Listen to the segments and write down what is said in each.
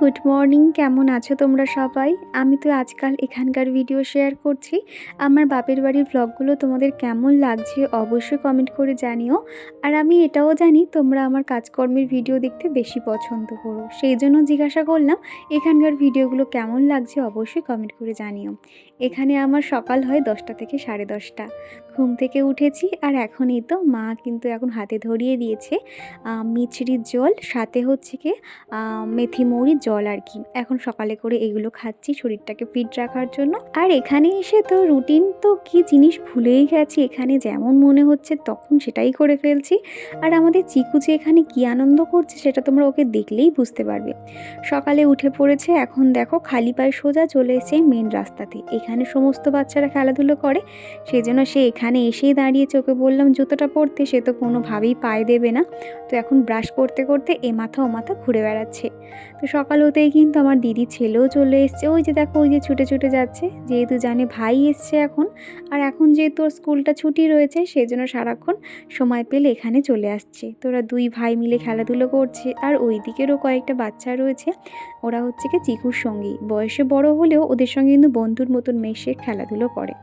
Good morning, কেমন আছো তোমরা সবাই? আমি তো আজকাল এখানকার ভিডিও শেয়ার করছি। আমার বাপের বাড়ির ব্লগগুলো তোমাদের কেমন লাগছে অবশ্যই কমেন্ট করে জানিও। আর আমি এটাও জানি, তোমরা আমার কাজকর্মের ভিডিও দেখতে বেশি পছন্দ করো। সেই জন্য জিজ্ঞাসা করলাম, এখানকার ভিডিওগুলো কেমন লাগছে অবশ্যই কমেন্ট করে জানিও। এখানে আমার সকাল হয় দশটা থেকে সাড়ে দশটা। ঘুম থেকে উঠেছি আর এখনই তো মা কিন্তু এখন হাতে ধরিয়ে দিয়েছে মিছরির জল, সাথে হচ্ছে কি মেথি মৌরির জল আর কি এখন সকালে করে এগুলো খাচ্ছি শরীরটাকে ফিট রাখার জন্য। আর এখানে এসে তো রুটিন তো কি জিনিস ভুলেই গেছি। এখানে যেমন মনে হচ্ছে তখন সেটাই করে ফেলছি। আর আমাদের চিকু যে এখানে কি আনন্দ করছে সেটা তোমরা ওকে দেখলেই বুঝতে পারবে। সকালে উঠে পড়েছে, এখন দেখো খালি পায়ে সোজা চলে এসে মেন রাস্তাতে। এখানে সমস্ত বাচ্চারা খেলাধুলো করে। সেই জন্য সে এখানে এসেই দাঁড়িয়েছে ওকে বললাম, জুতোটা পরতে। সে তো কোনোভাবেই পায়ে দেবে না। তো এখন ব্রাশ করতে করতে এ মাথা ও মাথা ঘুরে বেড়াচ্ছে। তো সকাল হতেই কিন্তু আমার দিদি ছেলেও চলে এসছে। ওই যে দেখো, ওই যে ছুটে ছুটে যাচ্ছে। যেহেতু জানে ভাই এসছে এখন। আর এখন যেহেতু ওর স্কুলটা ছুটি রয়েছে সেই জন্য সারাক্ষণ সময় পেলে এখানে চলে আসছে। তো ওরা দুই ভাই মিলে খেলাধুলো করছে। আর ওই দিকেরও কয়েকটা বাচ্চা রয়েছে। ওরা হচ্ছে কি চিকুর সঙ্গী। বয়সে বড় হলেও ওদের সঙ্গে কিন্তু বন্ধুর মতন মেশে খেলাধুলো করে।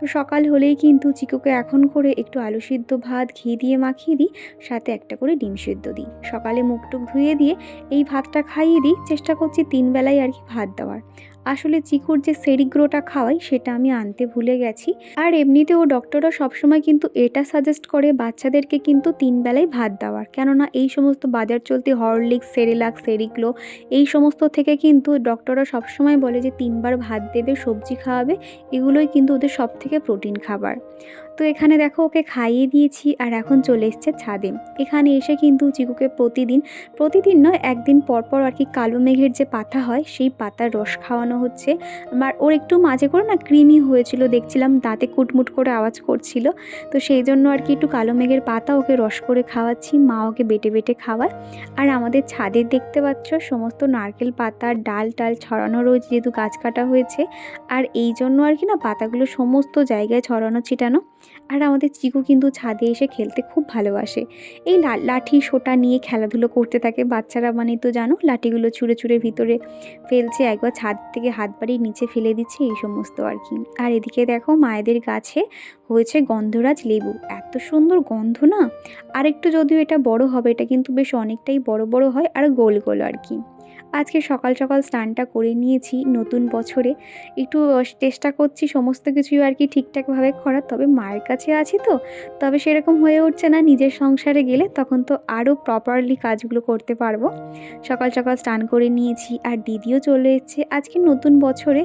তো সকাল হলেই কিন্তু চিকুকে এখন করে একটু আলু সিদ্ধ ভাত ঘি দিয়ে মাখিয়ে দিই, সাথে একটা করে ডিম সিদ্ধ দিই। সকালে মুখ টুক ধুয়ে দিয়ে এই ভাতটা খাইয়ে দিই, চেষ্টা করছি তিন বেলায় আর কি ভাত দেওয়ার। আসলে চিকুর যে সেরিগ্রোটা খাওয়াই সেটা আমি আনতে ভুলে গেছি। আর এমনিতেও ডক্টররা সবসময় কিন্তু এটা সাজেস্ট করে বাচ্চাদেরকে কিন্তু তিন বেলায় ভাত দেওয়ার। কেননা এই সমস্ত বাজার চলতি হরলিক্স, সেরিলাক, সেরিগ্লো এই সমস্ত থেকে কিন্তু ডক্টররা সবসময় বলে যে তিনবার ভাত দেবে, সবজি খাওয়াবে, এগুলোই কিন্তু ওদের সব থেকে প্রোটিন খাবার। তো এখানে দেখো ওকে খাইয়ে দিয়েছি আর এখন চলে এসছে ছাদে। এখানে এসে কিন্তু চিকুকে প্রতিদিন প্রতিদিন নয়, একদিন পর পর আর কি কালো মেঘের যে পাতা হয়, সেই পাতার রস খাওয়ানো হচ্ছে। আমার ওর একটু মাঝে করে না ক্রিমি হয়েছিল, দেখছিলাম দাঁতে কুটমুট করে আওয়াজ করছিল। তো সেই জন্য আর কি একটু কালো মেঘের পাতা ওকে রস করে খাওয়াচ্ছি, মা ওকে বেটে বেটে খাওয়ায়। আর আমাদের ছাদে দেখতে পাচ্ছ, সমস্ত নারকেল পাতা, ডাল টাল ছড়ানো রয়েছে, যেহেতু গাছ কাটা হয়েছে। আর এই জন্য আর কি না পাতাগুলো সমস্ত জায়গায় ছড়ানো, ছিটানো। আর আমাদের চিকু কিন্তু ছাদে এসে খেলতে খুব ভালোবাসে। এই লাঠি, সোটা নিয়ে খেলাধুলো করতে থাকে। বাচ্চারা মানে তো জানো, লাঠিগুলো ছুঁড়ে ছুঁড়ে ভিতরে ফেলছে। একবার ছাদ থেকে হাত বাড়িয়ে নিচে ফেলে দিচ্ছে এই সমস্ত আর কি। আর এদিকে দেখো মায়েদের গাছে হয়েছে গন্ধরাজ লেবু। এত সুন্দর গন্ধ না? আর একটু যদিও এটা বড় হবে, এটা কিন্তু বেশ অনেকটাই বড় বড় হয় আর গোল গোল আর কি। আজকে সকাল সকাল স্নানটা করে নিয়েছি নতুন বছরে। একটু চেষ্টা করছি সমস্ত কিছুই আর কি ঠিকঠাকভাবে করার, তবে মায়ের কাছে আছি তো। তবে সেরকম হয়ে উঠছে না, নিজের সংসারে গেলে তখন তো আরও প্রপারলি কাজগুলো করতে পারব। সকাল সকাল স্নান করে নিয়েছি আর দিদিও চলে এসেছে। আজকে নতুন বছরে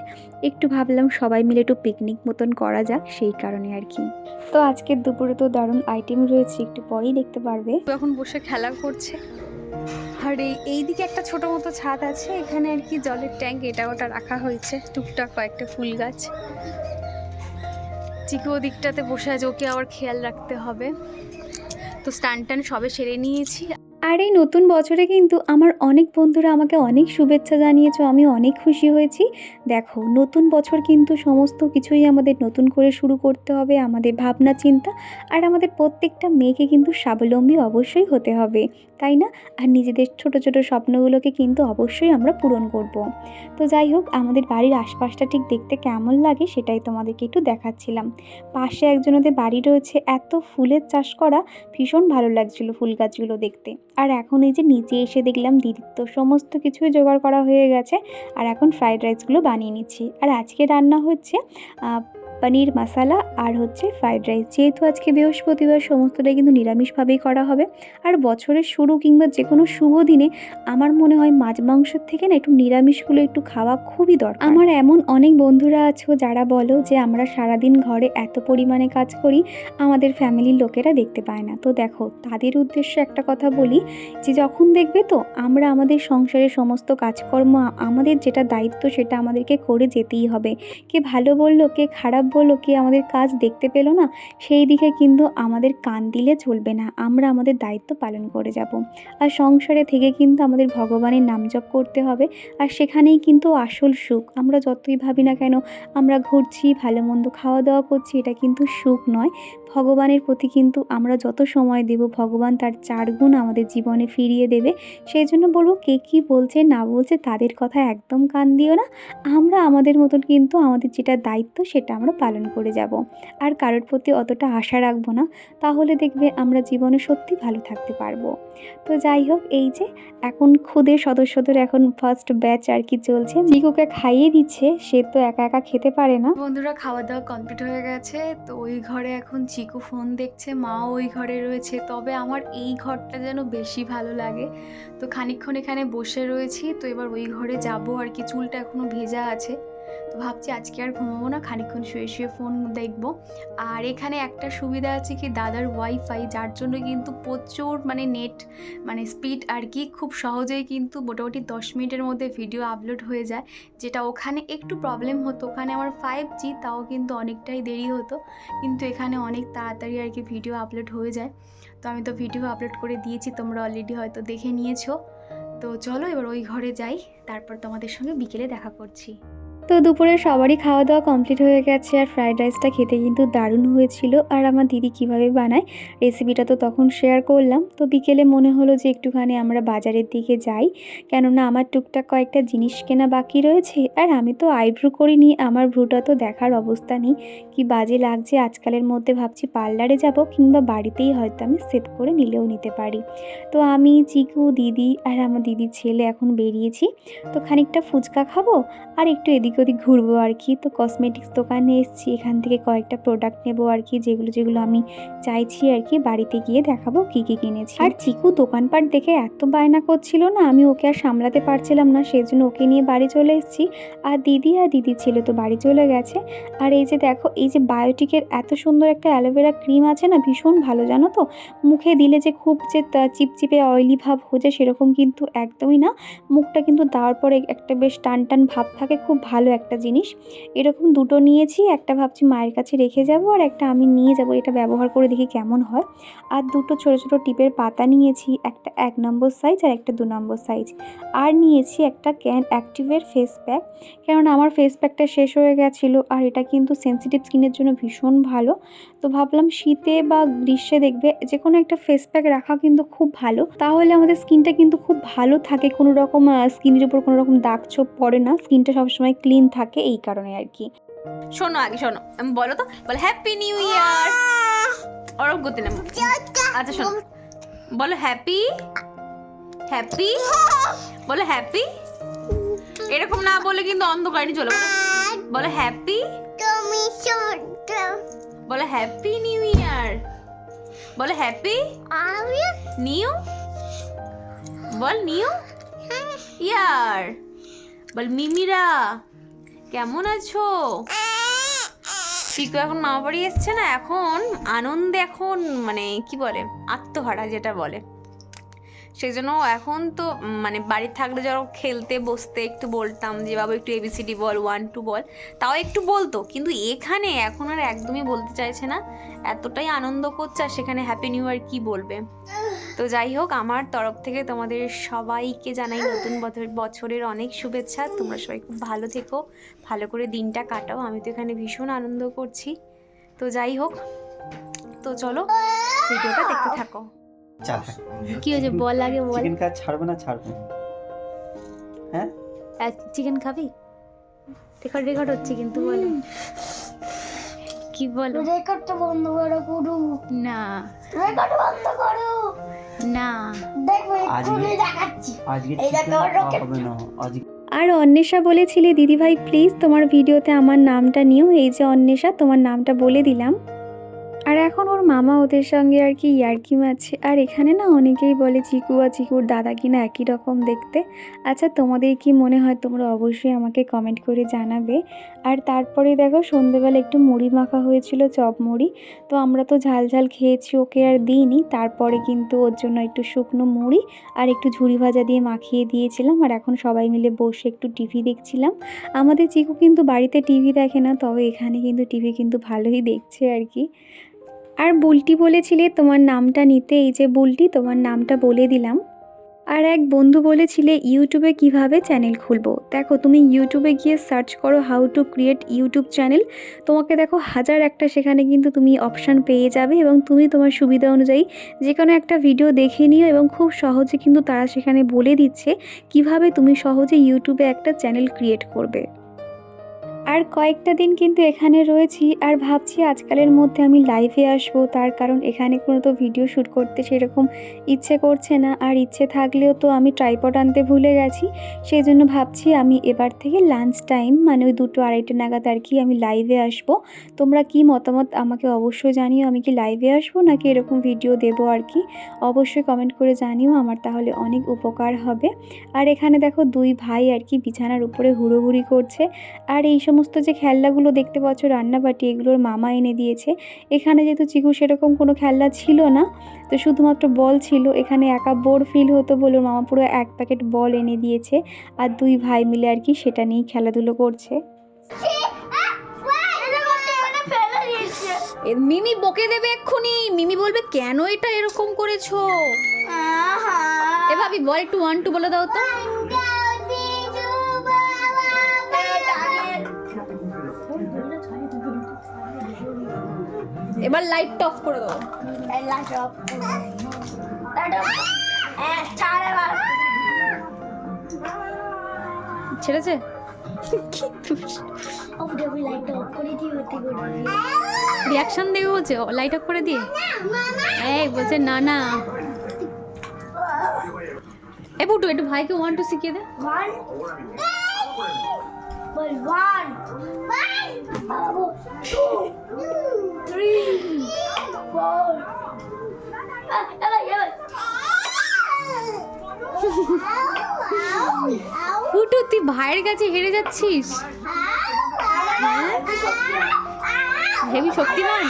একটু ভাবলাম সবাই মিলে একটু পিকনিক মতন করা যাক, সেই কারণে আর কি। তো আজকের দুপুরে তো দারুণ আইটেম রয়েছে, একটু পরেই দেখতে পারবে। এখন বসে খেলা করছে। আর এই, এইদিকে একটা ছোট মতো ছাদ আছে, এখানে আর কি জলের ট্যাঙ্ক, এটা ওটা রাখা হয়েছে, টুকটাক কয়েকটা ফুল গাছ। চিকু ওদিকটাতে বসে আছে, ওকে আবার খেয়াল রাখতে হবে। তো স্টান টান সবে সেরে নিয়েছি। আর এই নতুন বছরে কিন্তু আমার অনেক বন্ধুরা আমাকে অনেক শুভেচ্ছা জানিয়েছ, আমি অনেক খুশি হয়েছি। দেখো, নতুন বছর কিন্তু সমস্ত কিছুই আমাদের নতুন করে শুরু করতে হবে, আমাদের ভাবনা চিন্তা আর আমাদের প্রত্যেকটা মেয়েকে কিন্তু স্বাবলম্বী অবশ্যই হতে হবে, তাই না? আর নিজেদের ছোট ছোট স্বপ্নগুলোকে কিন্তু অবশ্যই আমরা পূরণ করব। তো যাই হোক, আমাদের বাড়ির আশপাশটা ঠিক দেখতে কেমন লাগে সেটাই তোমাদেরকে একটু দেখাচ্ছিলাম। পাশে একজনদের বাড়ি রয়েছে, এত ফুলের চাষ করা ভীষণ ভালো লাগছিল ফুল গাছগুলো দেখতে। আর এখন এই যে নিচে এসে দেখলাম দিদির তো সমস্ত কিছুই জোগাড় করা হয়ে গেছে, আর এখন ফ্রাইড রাইসগুলো বানিয়ে নিচ্ছি। আর আজকে রান্না হচ্ছে পনির মশালা আর হচ্ছে ফ্রাইড রাইস যেহেতু আজকে বৃহস্পতিবার, সমস্তটাই কিন্তু নিরামিষভাবেই করা হবে। আর বছরের শুরু কিংবা যে কোনো শুভ দিনে আমার মনে হয় মাছ মাংসের থেকে না একটু নিরামিষগুলো একটু খাওয়া খুবই দরকার। আমার এমন অনেক বন্ধুরা আছো যারা বলো যে, আমরা সারাদিন ঘরে এত পরিমাণে কাজ করি, আমাদের ফ্যামিলির লোকেরা দেখতে পায় না। তো দেখো, তাদের উদ্দেশ্যে একটা কথা বলি যে, যখন দেখবে তো আমরা আমাদের সংসারের সমস্ত কাজকর্ম, আমাদের যেটা দায়িত্ব সেটা আমাদেরকে করে যেতেই হবে। কে ভালো বলল, কে খারাপ খারাপ বলল কি আমাদের কাজ দেখতে পেল না, সেই দিকে কিন্তু আমাদের কান দিলে চলবে না। আমরা আমাদের দায়িত্ব পালন করে যাব। আর সংসারে থেকে কিন্তু আমাদের ভগবানের নাম জপ করতে হবে। আর সেখানেই কিন্তু আসল সুখ। আমরা যতই ভাবি না কেন, আমরা ঘুরছি, ভালো মন্দ খাওয়া দাওয়া করছি, এটা কিন্তু সুখ নয়। ভগবানের প্রতি কিন্তু আমরা যত সময় দেব, ভগবান তার চার গুণ আমাদের জীবনে ফিরিয়ে দেবে। সেই জন্য বলব, কে কী বলছে, না বলছে, তাদের কথা একদম কান দিও না। আমরা আমাদের মতন কিন্তু আমাদের যেটা দায়িত্ব, সেটা আমরা পালন করে যাব। আর কারোর প্রতি অতটা আশা রাখব না। তাহলে দেখবে আমরা জীবনে সত্যি ভালো থাকতে পারব। তো যাই হোক, এই যে এখন খুদের সদস্যদের এখন ফার্স্ট ব্যাচ আর কি চলছে। জিকুকে খাইয়ে দিচ্ছে, সে তো একা একা খেতে পারে না। বন্ধুরা, খাওয়া দাওয়া কমপ্লিট হয়ে গেছে। তো ওই ঘরে এখন চিকু ফোন দেখছে, মাও ওই ঘরে রয়েছে। তবে আমার এই ঘরটা যেন বেশি ভালো লাগে। তো খানিকক্ষণ এখানে বসে রয়েছি, তো এবার ওই ঘরে যাব আর কি। চুলটা এখনও ভেজা আছে। তো ভাবছি আজকে আর ঘুমাবো না, খানিকক্ষণ শুয়ে শুয়ে ফোন দেখব। আর এখানে একটা সুবিধা আছে কি, দাদার ওয়াইফাই যার জন্য কিন্তু প্রচুর মানে নেট মানে স্পিড আর কি খুব সহজেই কিন্তু মোটামুটি দশ মিনিটের মধ্যে ভিডিও আপলোড হয়ে যায়। যেটা ওখানে একটু প্রবলেম হতো, ওখানে আমার ফাইভ জি তাও কিন্তু অনেকটাই দেরি হতো। কিন্তু এখানে অনেক তাড়াতাড়ি আর কি ভিডিও আপলোড হয়ে যায়। তো আমি তো ভিডিও আপলোড করে দিয়েছি, তোমরা অলরেডি হয়তো দেখে নিয়েছো। তো চলো এবার ওই ঘরে যাই, তারপর তোমাদের সঙ্গে বিকেলে দেখা করছি। তো দুপুরে সবারই খাওয়া দাওয়া কমপ্লিট হয়ে গেছে আর ফ্রাইড রাইসটা খেতে কিন্তু দারুণ হয়েছিল। আর আমার দিদি কীভাবে বানায় রেসিপিটা তো তখন শেয়ার করলাম। তো বিকেলে মনে হলো যে একটুখানি আমরা বাজারের দিকে যাই, কেননা আমার টুকটাক কয়েকটা জিনিস কেনা বাকি রয়েছে। আর আমি তো আইব্রু করিনি, আমার ভ্রুটা তো দেখার অবস্থা নেই। কি বাজে লাগছে, আজকালের মধ্যে ভাবছি পার্লারে যাব কিংবা বাড়িতেই হয়তো আমি সেভ করে নিলেও নিতে পারি। তো আমি চিকু দিদি আর আমার দিদির ছেলে এখন বেরিয়েছি। তো খানিকটা ফুচকা খাব আর একটু এদিক ওদিক ঘুরবো আর কি। তো কসমেটিক্স দোকানে এসেছি, এখান থেকে কয়েকটা প্রোডাক্ট নেব আর কি, যেগুলো যেগুলো আমি চাইছি আর কি। বাড়িতে গিয়ে দেখাবো কী কী কিনেছি। আর চিকু দোকানপাট দেখে এত বায়না করছিল না, আমি ওকে আর সামলাতে পারছিলাম না সেই জন্য ওকে নিয়ে বাড়ি চলে এসেছি। আর দিদি আর দিদি ছেলে তো বাড়ি চলে গেছে। আর এই যে দেখো, এই যে বায়োটিকের এত সুন্দর একটা অ্যালোভেরা ক্রিম আছে না, ভীষণ ভালো, জানো তো? মুখে দিলে যে খুব যে চিপচিপে অয়েলি ভাব হয়ে সেরকম কিন্তু একদমই না। মুখটা কিন্তু দেওয়ার পরে একটা বেশ টান টান ভাব থাকে, খুব ভালো একটা জিনিস। এরকম দুটো নিয়েছি, একটা ভাবছি মায়ের কাছে রেখে যাব আর একটা আমি নিয়ে যাব, এটা ব্যবহার করে দেখি কেমন হয়। আর দুটো ছোটো ছোটো টিপের পাতা নিয়েছি, একটা এক নম্বর সাইজ আর একটা দু নম্বর সাইজ আর নিয়েছি একটা ক্যান অ্যাক্টিভের ফেস প্যাক কেননা আমার ফেস প্যাকটা শেষ হয়ে গেছিল আর এটা কিন্তু সেন্সিটিভ স্কিনের জন্য ভীষণ ভালো। তো ভাবলাম শীতে বা গ্রীষ্মে দেখবে যে কোনো একটা ফেস প্যাক রাখা কিন্তু খুব ভালো। তাহলে আমাদের স্কিনটা কিন্তু খুব ভালো থাকে, কোনো রকম স্কিনের উপর কোনো রকম দাগ ছোপ পড়ে না। স্কিনটা সবসময় ক্লিন থাকে এই কারণে আর কি। শোনো আগে শোনো আমি বলো তো বলো হ্যাপি নিউ ইয়ার ওরকম করতে নেব। আচ্ছা শোনো। বলো হ্যাপি হ্যাপি বলো হ্যাপি এরকম না বলে কিন্তু অন্ধকারে চলে। বলো হ্যাপি তুমি বলো হ্যাপি নিউ ইয়ার বলো হ্যাপি আমি নিউ বল নিউ ইয়ার বল মিমিরা কেমন আছো? চিকু এখন মামা বাড়ি এসছে না? এখন আনন্দে এখন মানে কি বলে? আত্মহারা যেটা বলে। সেই জন্য এখন তো মানে বাড়ি থাকলে ধরো খেলতে, বসতে, একটু বলতাম যে, বাবা, একটু এবিসিডি বল ওয়ান টু বল। তাও একটু বলতো। কিন্তু এখানে এখন আর একদমই বলতে চাইছে না। এতটাই আনন্দ করছে আর সেখানে হ্যাপি নিউ ইয়ার কী বলবে? তো যাই হোক, আমার তরফ থেকে তোমাদের সবাইকে জানাই নতুন বছর বছরের অনেক শুভেচ্ছা। তোমরা সবাই খুব ভালো থেকো। ভালো করে দিনটা কাটাও। আমি তো এখানে ভীষণ আনন্দ করছি। তো যাই হোক, তো চলো, ভিডিওটা দেখতে থাকো। চাল। কি হয়েছে? বল আগে বল। চিকেন কাজ ছাড়বে না ছাড়বে হ্যাঁ? চিকেন খাবি? রেকর্ড রেকর্ড হচ্ছে কিন্তু বলো। কি বলো? রেকর্ডটা বন্ধ করো গুরু। না। রেকর্ড বন্ধ করো। না। দেখো এক্ষুনি দেখাচ্ছি। আজকে এই দেখো, হবে না। আজকে আর অন্বেষা বলেছিলে দিদিভাই প্লিজ তোমার ভিডিওতে আমার নামটা নিও। এই যে অন্বেষা তোমার নামটা বলে দিলাম। আর এখন ওর মামা ওদের সঙ্গে আর কি ইয়ার্কি মারছে আর এখানে না অনেকেই বলে চিকু আর চিকুর দাদা কিনা একই রকম দেখতে। আচ্ছা তোমাদের কি মনে হয়? তোমরা অবশ্যই আমাকে কমেন্ট করে জানাবে। আর তারপরে দেখো, সন্ধেবেলা একটু মুড়ি মাখা হয়েছিল, চপ মুড়ি। তো আমরা তো ঝাল ঝাল খেয়েছি, ওকে আর দিইনি। তারপরে কিন্তু ওর জন্য একটু শুকনো মুড়ি আর একটু ঝুড়ি ভাজা দিয়ে মাখিয়ে দিয়েছিলাম। আর এখন সবাই মিলে বসে একটু টিভি দেখছিলাম। আমাদের চিকু কিন্তু বাড়িতে টিভি দেখে না, তবে এখানে কিন্তু টিভি কিন্তু ভালোই দেখছে আর কি। আর বুলটি বলেছিলে তোমার নামটা নিতে, এই যে বুলটি, তোমার নামটা বলে দিলাম। আর এক বন্ধু বলেছিলে, ইউটিউবে কীভাবে চ্যানেল খুলবো? দেখো, তুমি ইউটিউবে গিয়ে সার্চ করো how to create YouTube channel. তোমাকে দেখো হাজার একটা সেখানে কিন্তু তুমি অপশান পেয়ে যাবে এবং তুমি তোমার সুবিধা অনুযায়ী যে কোনো একটা ভিডিও দেখে নিও এবং খুব সহজে কিন্তু তারা সেখানে বলে দিচ্ছে কীভাবে তুমি সহজে ইউটিউবে একটা চ্যানেল ক্রিয়েট করবে। আর কয়েকটা দিন কিন্তু এখানে রয়েছি আর ভাবছি আজকালের মধ্যে আমি লাইভে আসব। তার কারণ এখানে কোনো তো ভিডিও শ্যুট করতে সেরকম ইচ্ছে করছে না। আর ইচ্ছে থাকলেও তো আমি ট্রাইপড আনতে ভুলে গেছি। সেই জন্য ভাবছি আমি এবার থেকে লাঞ্চ টাইম মানে ওই দুটো আড়াইটা নাগাদ আর কি আমি লাইভে আসব। তোমরা কি মতামত আমাকে অবশ্যই জানিও। আমি কি লাইভে আসব নাকি এরকম ভিডিও দেবো আর কি? অবশ্যই কমেন্ট করে জানিও। আমার তাহলে অনেক উপকার হবে। আর এখানে দেখো দুই ভাই আর কি বিছানার উপরে হুড়োহুড়ি করছে। আর এই সমস্ত যে খেলনাগুলো দেখতে পাচ্ছ রান্নাবাটি এগুলোর মামা এনে দিয়েছে। এখানে যেহেতু চিকু সেরকম কোনো খেলনা ছিল না তো শুধুমাত্র বল ছিল। এখানে একা বোর ফিল হতো বলে ওর মামা পুরো এক প্যাকেট বল এনে দিয়েছে আর দুই ভাই মিলে আর কি সেটা নিয়েই খেলাধুলো করছে। মিমি বকে দেবে এক্ষুনি। মিমি বলবে কেন এটা এরকম করেছ? এ ভাবি বল একটু ওয়ান টু বলে দাও তো। এবার লাইটটা অফ করে দাও ছেড়েছে? রিয়াকশন দেখে বলছে লাইট অফ করে দিয়ে? এই বলছে না না। এ বুটু একটু ভাইকে ওয়ান টু শিখিয়ে দে? বুটু তুই ভাইয়ের কাছে হেরে যাচ্ছিস? হেভি শক্তিমান?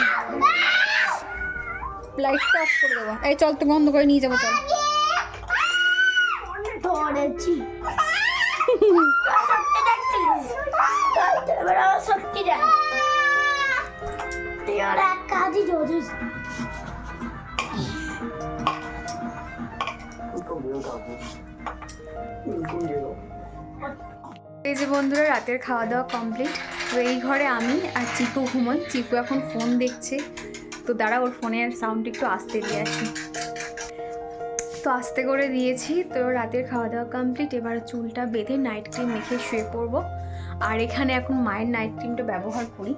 লাইটটা অফ করে দেবো। এই চল তো বন্ধ করে নিয়ে যাব চল। ধরেছি। কাজই ধরিস এই যে বন্ধুরা, রাতের খাওয়া দাওয়া কমপ্লিট তো এই ঘরে আমি আর চিকু ঘুমোই। চিকু এখন ফোন দেখছে। তো দাঁড়া, ওর ফোনের সাউন্ড একটু আসতে দিয়ে আসি। তো আস্তে করে দিয়েছি। তো রাতের খাওয়া দাওয়া কমপ্লিট এবার চুলটা বেঁধে নাইট ক্রিম মেখে শুয়ে পড়ব। আর এখানে এখন মায়ের নাইট ক্রিমটা ব্যবহার করি।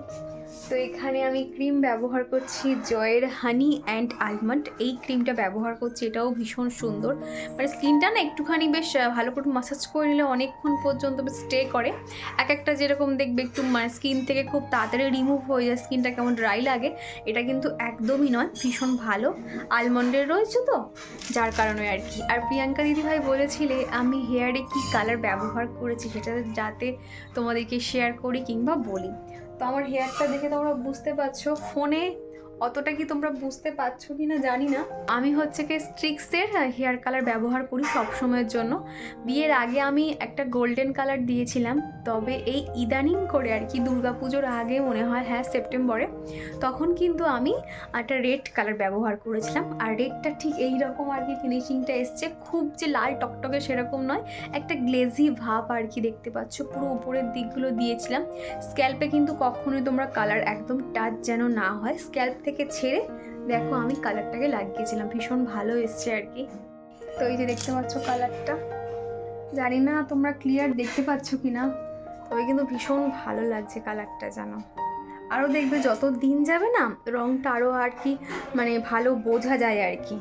তো এখানে আমি ক্রিম ব্যবহার করছি জয়ের হানি অ্যান্ড আলমন্ড। এই ক্রিমটা ব্যবহার করছি, এটাও ভীষণ সুন্দর। মানে স্কিনটা না একটুখানি বেশ ভালো করে মাসাজ করে নিলে অনেকক্ষণ পর্যন্ত স্টে করে। এক একটা যেরকম দেখবে একটু মানে স্কিন থেকে খুব তাড়াতাড়ি রিমুভ হয়ে যায়, স্কিনটা কেমন ড্রাই লাগে, এটা কিন্তু একদমই নয়, ভীষণ ভালো। আলমন্ডের রয়েছে তো, যার কারণে আর কি। আর প্রিয়াঙ্কা দিদিভাই বলেছিলে, আমি হেয়ারে কি কালার ব্যবহার করেছি সেটা যাতে তোমাদেরকে শেয়ার করি কিংবা বলি। তো আমার হেয়ারটা দেখে তোমরা বুঝতে পারছ ফোনে অতটা কি তোমরা বুঝতে পারছ কি না জানি না। আমি হচ্ছে কি স্ট্রিক্সের হেয়ার কালার ব্যবহার করি সব সময়ের জন্য। বিয়ের আগে আমি একটা গোল্ডেন কালার দিয়েছিলাম। তবে এই ইদানিং করে আর কি দুর্গাপুজোর আগে মনে হয় হ্যাঁ সেপ্টেম্বরে তখন কিন্তু আমি একটা রেড কালার ব্যবহার করেছিলাম। আর রেডটা ঠিক এই রকম আর কি ফিনিশিংটা এসছে। খুব যে লাল টকটকে সেরকম নয়, একটা গ্লেজি ভাব আর কি দেখতে পাচ্ছ। পুরো উপরের দিকগুলো দিয়েছিলাম। স্ক্যাল্পে কিন্তু কখনোই তোমরা কালার একদম টাচ যেন না হয়। স্ক্যাল্প থেকে ছেড়ে দেখো আমি কালারটাকে লাগিয়েছিলাম। ভীষণ ভালো এসছে আর কি। তো এই যে দেখতে পাচ্ছ কালারটা জানি না তোমরা ক্লিয়ার দেখতে পাচ্ছ কি না তবে কিন্তু ভীষণ ভালো লাগছে কালারটা জানো আরও দেখবে যত দিন যাবে না রঙটা আরও আর কি মানে ভালো বোঝা যায় আর কি।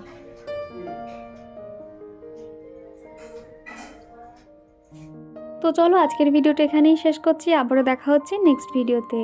তো চলো আজকের ভিডিওটা এখানেই শেষ করছি। আবারও দেখা হচ্ছে নেক্সট ভিডিওতে